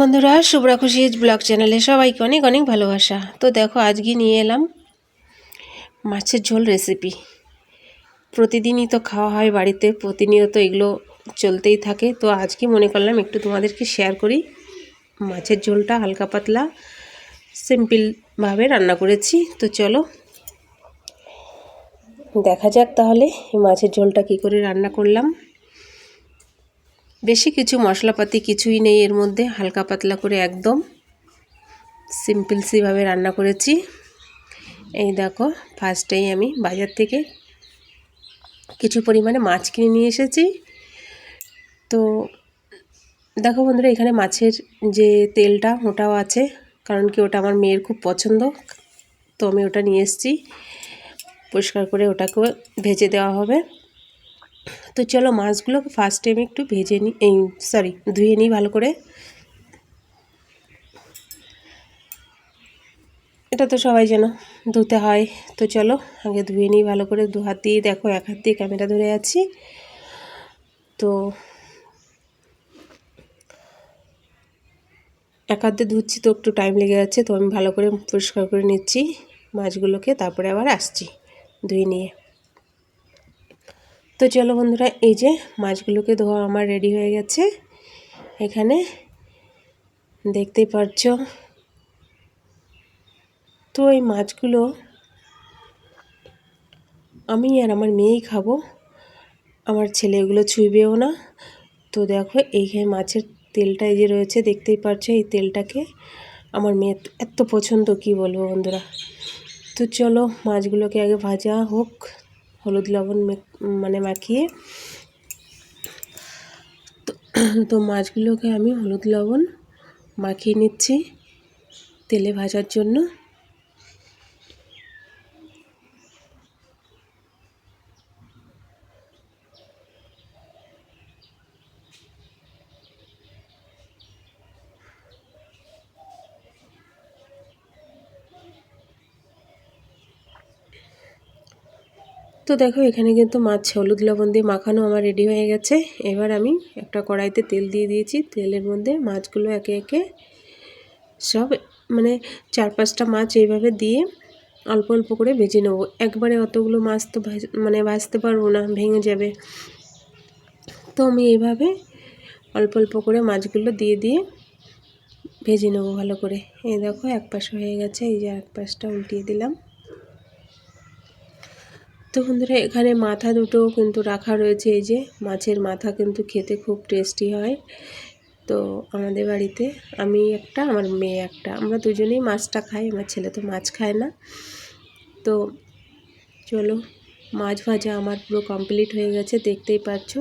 বন্ধুরা, শুভ্রা খুশি ব্লগ চ্যানেলে সবাইকে অনেক অনেক ভালোবাসা। তো দেখো, আজকে নিয়ে এলাম মাছের ঝোল রেসিপি প্রতিদিনই তো খাওয়া হয় বাড়িতে, প্রতিনিয়ত এগুলো চলতেই থাকে। তো আজকে মনে করলাম একটু তোমাদেরকে শেয়ার করি। মাছের ঝোলটা হালকা পাতলা সিম্পলভাবে রান্না করেছি। তো চলো দেখা যাক তাহলে এই মাছের ঝোলটা কী করে রান্না করলাম। বেশি কিছু মশলাপাতি কিছুই নেই এর মধ্যে, হালকা পাতলা করে একদম। সিম্পলসিভাবে রান্না করেছি। এই দেখো ফার্স্টেই আমি বাজার থেকে কিছু পরিমাণে মাছ কিনে নিয়ে এসেছি। তো দেখো বন্ধুরা, এখানে মাছের যে তেলটা ওটাও আছে, কারণ কি ওটা আমার মেয়ের খুব পছন্দ। তো আমি ওটা নিয়ে এসেছি। পরিষ্কার করে ওটাকে ভেজে দেওয়া হবে। তো চলো মাছগুলোকে ফার্স্ট আমি একটু ভেজে নিই এই সরি ধুয়ে নিই ভালো করে। এটা তো সবাই যেন ধুতে হয়। তো চলো আগে ধুয়ে নিই ভালো করে। দু হাত দিয়ে দেখো, এক হাত দিয়ে ক্যামেরা ধরে আছি। তো এক হাত দিয়ে ধুচ্ছি তো একটু টাইম লেগে যাচ্ছে। তো আমি ভালো করে পরিষ্কার করে নিচ্ছি মাছগুলোকে, তারপরে আবার আসছি। ধুয়ে নিয়ে। তো চলো বন্ধুরা, এই যে মাছগুলোকে ধোয়া আমার রেডি হয়ে গেছে। এখানে দেখতেই পাচ্ছ তো এই মাছগুলো আমি আর আমার মেয়েই খাব। আমার ছেলে এগুলো ছুঁইবেও না। তো দেখো, এইখানে মাছের তেলটা এই যে রয়েছে, দেখতেই পাচ্ছ এই তেলটাকে। আমার মেয়ে এত পছন্দ, কি বলব বন্ধুরা? তো চলো মাছগুলোকে আগে ভাজা হোক, হলুদ লবণ মানে মাখিয়ে। তো মাছগুলোকে আমি হলুদ লবণ মাখিয়ে নিচ্ছি তেলে ভাজার জন্য। তো দেখো, এখানে কিন্তু মাছ, হলুদ লবণ দিয়ে মাখানো আমার রেডি হয়ে গেছে। এবার আমি একটা কড়াইতে তেল দিয়ে দিয়েছি। তেলের মধ্যে মাছগুলো একে একে সব মানে চার পাঁচটা মাছ এইভাবে দিয়ে অল্প অল্প করে ভেজে নেব। একবারে অতগুলো মাছ তো মানে ভাজতে পারব না, ভেঙে যাবে। তো আমি এইভাবে অল্প অল্প করে মাছগুলো দিয়ে দিয়ে ভেজে নেব ভালো করে। এই দেখো এক পাশ হয়ে গেছে, এই যে এক পাশটা উল্টিয়ে দিলাম। তো বন্ধুরা, এখানে মাথা দুটো কিন্তু রাখা রয়েছে। এই যে মাছের মাথা কিন্তু খেতে খুব টেস্টি হয়। তো আমাদের বাড়িতে আমি একটা, আমার মেয়ে একটা। আমরা দুজনেই মাছটা খাই, আমার ছেলে তো মাছ খায় না। তো চলো, মাছ ভাজা আমার পুরো কমপ্লিট হয়ে গেছে, দেখতেই পাচ্ছ।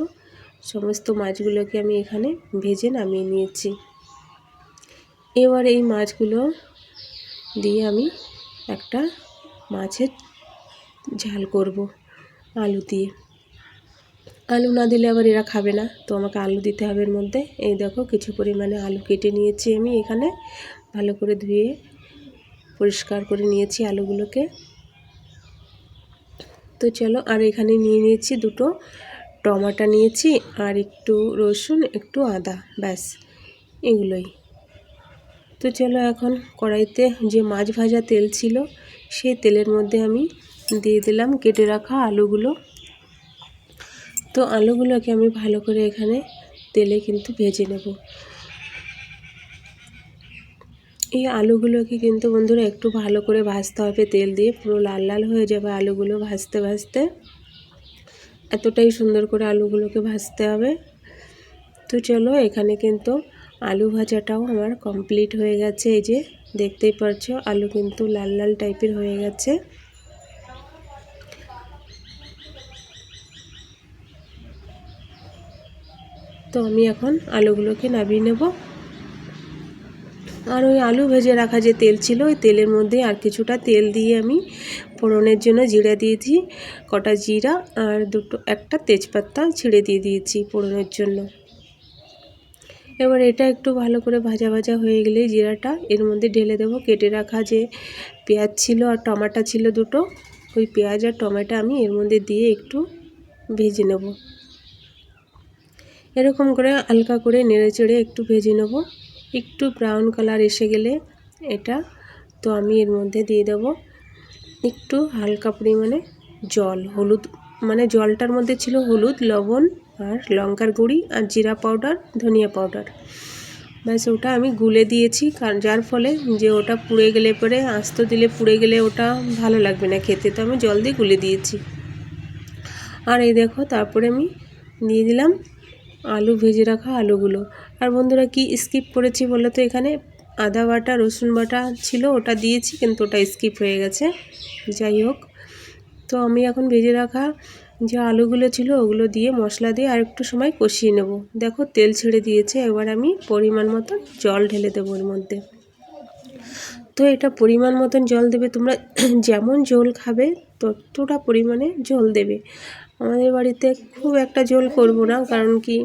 সমস্ত মাছগুলোকে আমি এখানে ভেজে নামিয়ে নিয়েছি। এবার এই মাছগুলো দিয়ে আমি একটা মাছের ঝাল করব আলু দিয়ে। আলু না দিলে আবার এরা খাবে না। তো আমাকে আলু দিতে হবে এর মধ্যে। এই দেখো কিছু পরিমাণে আলু কেটে নিয়েছি আমি এখানে। ভালো করে ধুয়ে পরিষ্কার করে নিয়েছি আলুগুলোকে। তো চলো আর এখানে নিয়ে নিয়েছি দুটো টমাটো নিয়েছি আর একটু রসুন, একটু আদা, ব্যাস, এগুলোই। তো চলো এখন কড়াইতে যে মাছ ভাজা তেল ছিল, সেই তেলের মধ্যে আমি দিয়ে দিলাম, কেটে রাখা আলুগুলো। তো আলুগুলোকে আমি ভালো করে এখানে তেলে কিন্তু ভেজে নেব। এই আলুগুলোকে কিন্তু বন্ধুরা একটু ভালো করে ভাজতে হবে, তেল দিয়ে পুরো লাল লাল হয়ে যাবে আলুগুলো ভাজতে ভাজতে। এতটাই সুন্দর করে আলুগুলোকে ভাজতে হবে। তো চলো, এখানে কিন্তু আলু ভাজাটাও আমার কমপ্লিট হয়ে গেছে। এই যে দেখতেই পারছ, আলু কিন্তু লাল লাল টাইপের হয়ে গেছে। তো আমি এখন আলুগুলোকে নামিয়ে নেব। আর ওই আলু ভেজে রাখা যে তেল ছিল, ওই তেলের মধ্যে আর কিছুটা তেল দিয়ে আমি ফোড়নের জন্য জিরা দিয়েছি, কটা জিরা আর দুটো, একটা তেজপাতা ছিঁড়ে দিয়ে দিয়েছি ফোড়নের জন্য। এবার এটা একটু ভালো করে ভাজা ভাজা হয়ে গেলে জিরাটা এর মধ্যে ঢেলে দেবো। কেটে রাখা যে পেঁয়াজ ছিল আর টমাটো ছিল দুটো, ওই পেঁয়াজ আর টমেটো আমি এর মধ্যে দিয়ে একটু ভেজে নেব। এরকম করে হালকা করে নেড়ে চেড়ে একটু ভেজে নেব। একটু ব্রাউন কালার এসে গেলে এটা তো আমি এর মধ্যে দিয়ে দেব। একটু হালকা পরিমাণে জল, হলুদ মানে জলটার মধ্যে ছিল হলুদ, লবণ আর লঙ্কার গুঁড়ি আর জিরা পাউডার ধনিয়া পাউডার ব্যাস, ওটা আমি গুলে দিয়েছি কারণ যার ফলে যে ওটা পুড়ে গেলে পরে, আস্ত দিলে পুড়ে গেলে ওটা ভালো লাগবে না খেতে, তো আমি জল দিয়ে গুলে দিয়েছি। আর এই দেখো, তারপরে আমি দিয়ে দিলাম আলু ভেজে রাখা আলুগুলো। আর বন্ধুরা কি স্কিপ করেছি বলো তো এখানে? আদা বাটা, রসুন বাটা ছিল, ওটা দিয়েছি কিন্তু ওটা স্কিপ হয়ে গেছে। যাই হোক, তো আমি এখন ভেজে রাখা যে আলুগুলো ছিল ওগুলো দিয়ে মশলা দিয়ে আর একটু সময় কষিয়ে নেব। দেখো তেল ছেড়ে দিয়েছে, এবার আমি পরিমাণ মতন জল ঢেলে দেবো ওর মধ্যে। তো এটা পরিমাণ মতন জল দেবে তোমরা, যেমন জল খাবে ততটা পরিমাণে জল দেবে। আমাদের বাড়িতে খুব একটা ঝোল করব না, কারণ কি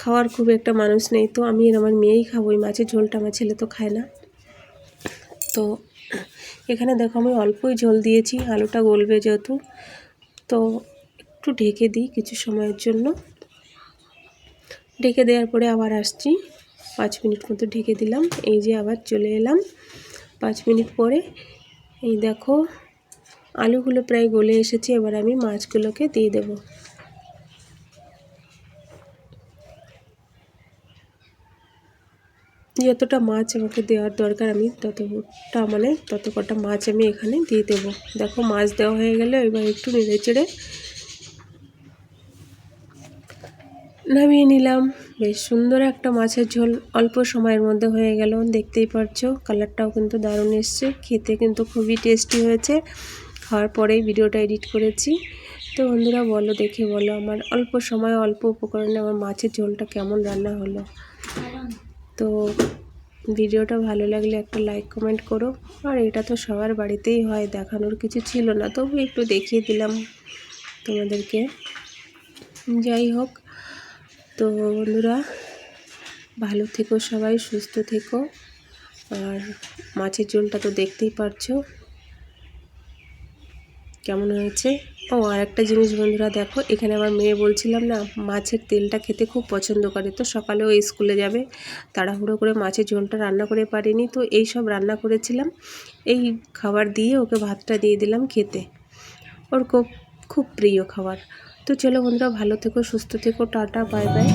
খাওয়ার খুব একটা মানুষ নেই। তো আমি আর আমার মেয়েই খাব ওই মাছের ঝোলটা আমার ছেলে তো খায় না। তো এখানে দেখো আমি অল্পই ঝোল দিয়েছি, আলুটা গলবে যেহেতু। তো একটু ঢেকে দিই কিছু সময়ের জন্য। ঢেকে দেওয়ার পরে আবার আসছি। পাঁচ মিনিট মতো ঢেকে দিলাম, এই যে আবার চলে এলাম। পাঁচ মিনিট পরে এই দেখো আলুগুলো প্রায় গলে এসেছে, এবার আমি মাছগুলোকে দিয়ে দেব। যতটা মাছ আমাকে দেওয়ার দরকার আমি ততটা মানে তত কটা মাছ আমি এখানে দিয়ে দেবো। দেখো মাছ দেওয়া হয়ে গেলে এবার একটু নেড়ে চেড়ে নামিয়ে নিলাম। বেশ সুন্দর একটা মাছের ঝোল, অল্প সময়ের মধ্যে হয়ে গেল, দেখতেই পারছ। কালারটাও কিন্তু দারুণ এসছে, খেতে কিন্তু খুবই টেস্টি হয়েছে। খাওয়ার পরেই ভিডিওটা এডিট করেছি। তো বন্ধুরা, বলো, দেখে বলো আমার অল্প সময়, অল্প উপকরণে আমার মাছের ঝোলটা কেমন রান্না হলো। তো ভিডিওটা ভালো লাগলে একটা লাইক কমেন্ট করো। আর এটা তো সবার বাড়িতেই হয়, দেখানোর কিছু ছিল না। তবু একটু দেখিয়ে দিলাম তোমাদেরকে। যাই হোক, তো বন্ধুরা, ভালো থেকো সবাই, সুস্থ থেকো। আর মাছের ঝোলটা তো দেখতেই পারছ। কেমন হয়েছে? ও আর একটা জিনিস বন্ধুরা দেখো, এখানে আমার মেয়ে বলছিলাম না, মাছের তেলটা খেতে খুব পছন্দ করে। তো সকালে সকালেও স্কুলে যাবে, তাড়াহুড়ো করে মাছের ঝোলটা রান্না করে পারিনি। তো এই সব রান্না করেছিলাম, এই খাবার দিয়ে ওকে ভাতটা দিয়ে দিলাম খেতে। ওর খুব খুব প্রিয় খাবার। তো চলো বন্ধুরা, ভালো থেকো, সুস্থ থেকো, টাটা, বাই বাই।